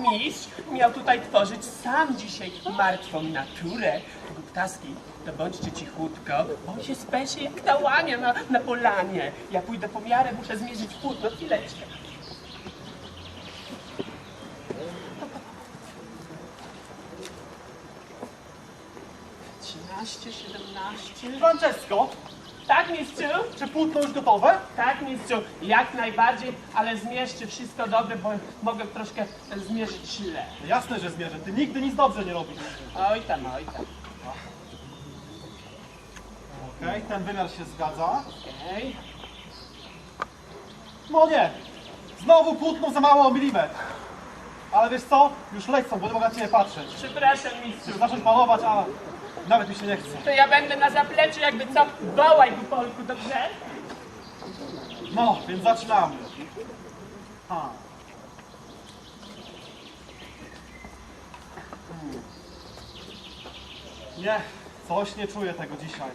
mistrz miał tutaj tworzyć sam dzisiaj martwą naturę. Tego ptaski, to bądźcie cichutko, bo on się spesie jak ta łania na, na polanie. Ja pójdę po miarę, muszę zmierzyć płótno, chwileczkę. Trzynaście, siedemnaście... Francesco, Tak, mistrzu? czy płótno już gotowe? Tak, mistrzu, jak najbardziej, ale zmierzcie wszystko dobre, bo mogę troszkę zmierzyć źle. Jasne, że zmierzę. Ty nigdy nic dobrze nie robisz. Oj tam, oj tam. Okej, ten wymiar się zgadza. Okej. No nie. Znowu płótno za mało o milimetr. Ale wiesz co? Już lecą, bo nie mogę na ciebie patrzeć. Przepraszam, mistrzu. Zacząć malować, a nawet mi się nie chce. To ja będę na zapleczu jakby co, wołaj tu Polku, dobrze? No, więc zaczynamy. Hmm. Nie, coś nie czuję tego dzisiaj.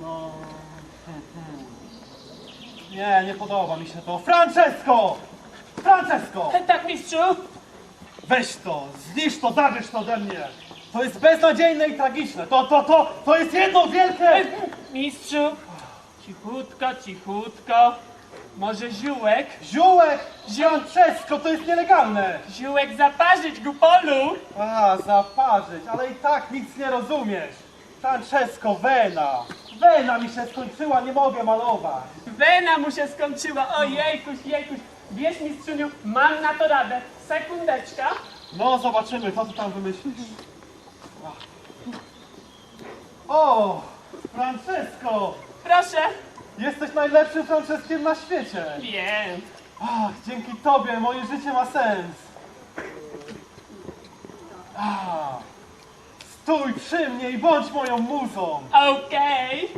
No. hmm, hmm. Nie, nie podoba mi się to. Francesco! Francesco! Tak, mistrzu? Weź to, zniszcz to, zabierz to ode mnie. To jest beznadziejne i tragiczne. To, to, to, to jest jedno wielkie... Mistrzu, cichutko, cichutko. Może ziółek? Ziółek! Francesco, to jest nielegalne! Ziółek zaparzyć gupolu? A, zaparzyć, ale i tak nic nie rozumiesz. Francesco, wena. Wena mi się skończyła, nie mogę malować. Wena mu się skończyła, ojejkuś, jejkuś. Wiesz, mistrzuniu, mam na to radę. Sekundeczka. No, zobaczymy, co ty tam wymyślisz. O, Francesco! Proszę. Jesteś najlepszym Franceskiem na świecie. Wiem. Ach, dzięki tobie moje życie ma sens. Ach, stój przy mnie i bądź moją muzą. Okej.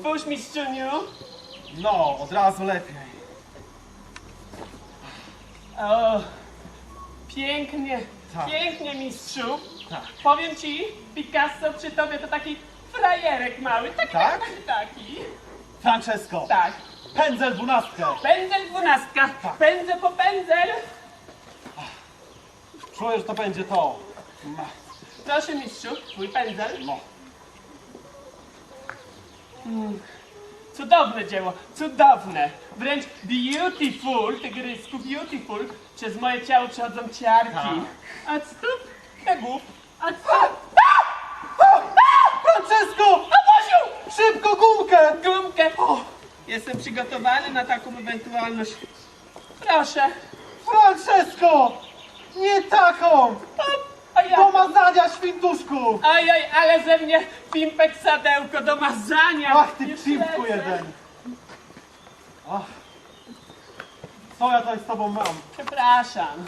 Twórz, mistrzuniu. No, od razu lepiej. O, pięknie, Tak. pięknie, mistrzu. Tak. Powiem ci, Picasso przy tobie to taki frajerek mały. Taki, Tak? taki, taki. Francesco, Tak. pędzel dwunastkę. Pędzel dwunastka. Tak. Pędzę po pędzel. Czuję, że to będzie to. Ma- Proszę, mistrzu, twój pędzel. No. Cudowne dzieło, cudowne. Wręcz beautiful, tygrysku, beautiful. Przez moje ciało przechodzą ciarki. A stóp, tegub. A stóp, Francesco! Szybko gumkę! Gumkę. O, jestem przygotowany na taką ewentualność. Proszę. Francesco! Nie taką! O, a ja... Do mazania, świntuszku! Ajaj, ale ze mnie pimpek sadełko do mazania. Ach, ty Już lecę. jeden! Ach. Co ja tutaj z tobą mam? Przepraszam.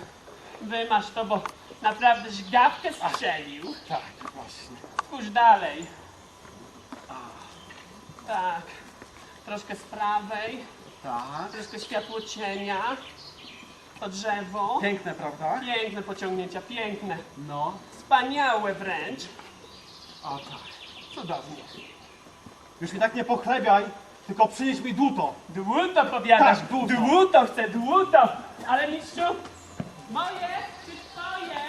Wymasz to, bo naprawdę żgawkę strzelił. Tak, właśnie. Spójrz dalej. Tak. Troszkę z prawej, Tak. troszkę światło cienia. To drzewo. Piękne, prawda? Piękne pociągnięcia, piękne. No. Wspaniałe wręcz. A tak. Cudownie. Już mi tak nie pochlebiaj, tylko przynieś mi dłuto. Dłuto powiadasz. Tak, dłuto. Dłuto chcę, dłuto. Ale mistrzu, moje czy twoje?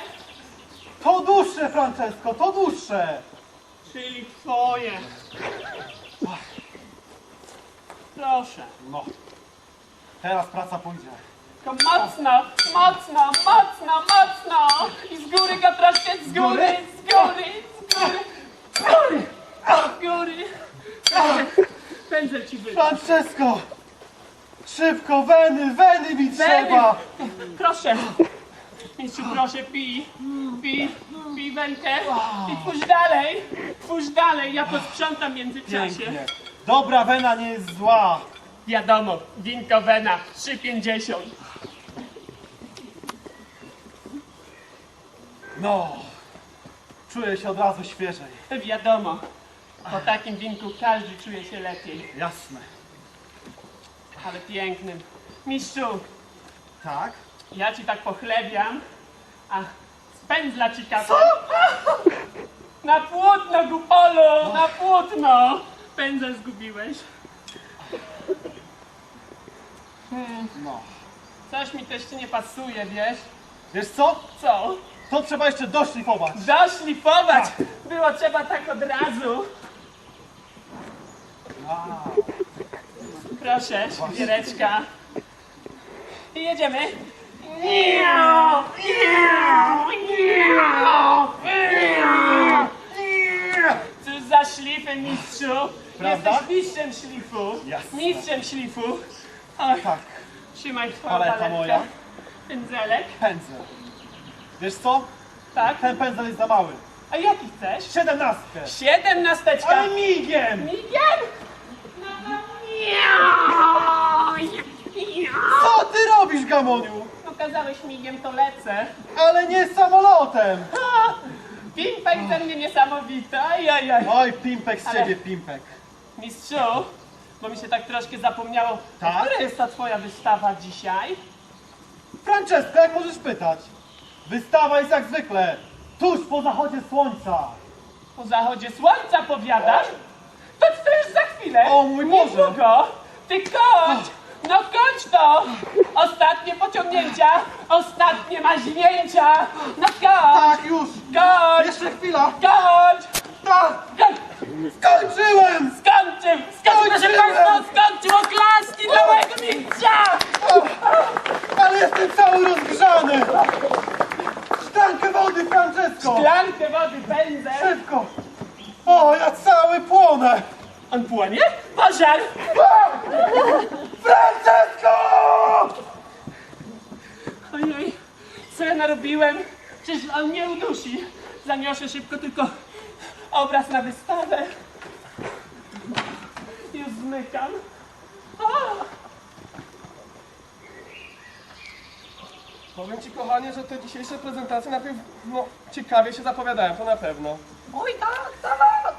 To dłuższe, Francesco, to dłuższe! Czyli twoje. Proszę. No. Teraz praca pójdzie. Tylko mocno, mocno, mocno, mocno! I z góry go troszkę, z góry, z góry, z góry, z góry, z góry. Pędzel ci wyjdzie. Francesco! Szybko, weny, weny mi trzeba! Proszę. Mistrzu, proszę, pij, pij, pij wękę i twórz dalej, twórz dalej, ja posprzątam w międzyczasie. Pięknie. Dobra wena nie jest zła. Wiadomo, winko wena, 3,50. No. Czuję się od razu świeżej. Wiadomo, po takim winku każdy czuje się lepiej, Jasne. ale pięknym. Mistrzu, Tak? ja ci tak pochlebiam, a z pędzla ci kapę. Na płótno, gupolu, na płótno! Pędzel zgubiłeś. No. Coś mi to jeszcze nie pasuje, wiesz? Wiesz co? Co? To trzeba jeszcze doszlifować. Zaszlifować! Było trzeba tak od razu. Proszę, giereczka. I jedziemy. Cóż za szlify, mistrzu. Prawda? Jesteś mistrzem szlifu. Jasne. Mistrzem szlifu. Oj, Tak, trzymaj twoją Paleta paletkę. moja. Pędzelek, pędzel. Wiesz co? tak? Ten pędzel jest za mały. A jaki chcesz? Siedemnastkę. Siedemnasteczka. Ale migiem! Migiem! Co ty robisz, Gamoniu? Pokazałeś migiem, to lecę. Ale nie samolotem! Pimpek ze mnie niesamowity, ajajaj. Oj, pimpek z Ale- ciebie, pimpek. Mistrzu, bo mi się tak troszkę zapomniało, Tak? która jest ta twoja wystawa dzisiaj? Franceska, jak możesz pytać? Wystawa jest jak zwykle, tuż po zachodzie słońca. Po zachodzie słońca powiadasz? To co już za chwilę? O mój Boże! Niedługo! Ty kończ! No kończ to! Ostatnie pociągnięcia! Ostatnie maźnięcia! No kończ! Tak, już! Kończ! Jeszcze chwila! Kończ! Tak! Kończ! Skończyłem! Skończył! Skończył, proszę Skończyłem! Państwa! Skończył oklaski dla mojego mistrza! Ale jestem cały rozgrzany! Francesco! Szklankę wody pędzę! Szybko! O, ja cały płonę! On płonie? Pożar! Francesco! Ojej, co ja narobiłem? Przecież on nie udusi. Zaniosę szybko tylko obraz na wystawę. Już zmykam. O! Powiem ci kochanie, że te dzisiejsze prezentacje najpierw no, ciekawie się zapowiadają, to na pewno. Oj, tak, tak!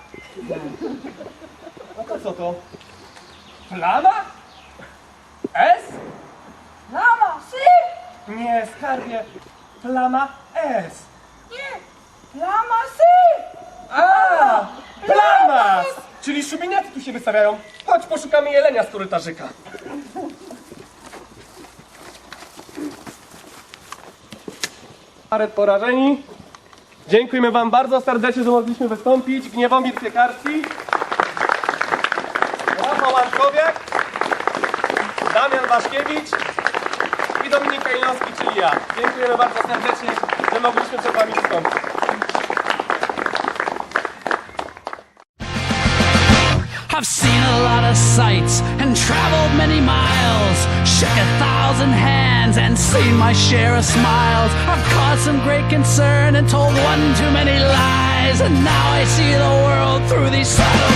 A to co to? Plama? S? Lama, sy! Nie, skarbie. Plama S. Nie! Lama, sy! A! Plama! Czyli szuminiacy tu się wystawiają. Chodź poszukamy jelenia z korytarzyka. Karet porażeni. Dziękujemy wam bardzo serdecznie, że mogliśmy wystąpić. Gniewomir Piekarski. Rafał Łankowiak. Damian Waszkiewicz. I Dominik Kajnowski, czyli ja. Dziękujemy bardzo serdecznie, że mogliśmy przed wami wystąpić. I've seen a lot of sights and traveled many miles, shook a thousand hands and seen my share of smiles. I've caused some great concern and told one too many lies, and now I see the world through these subtle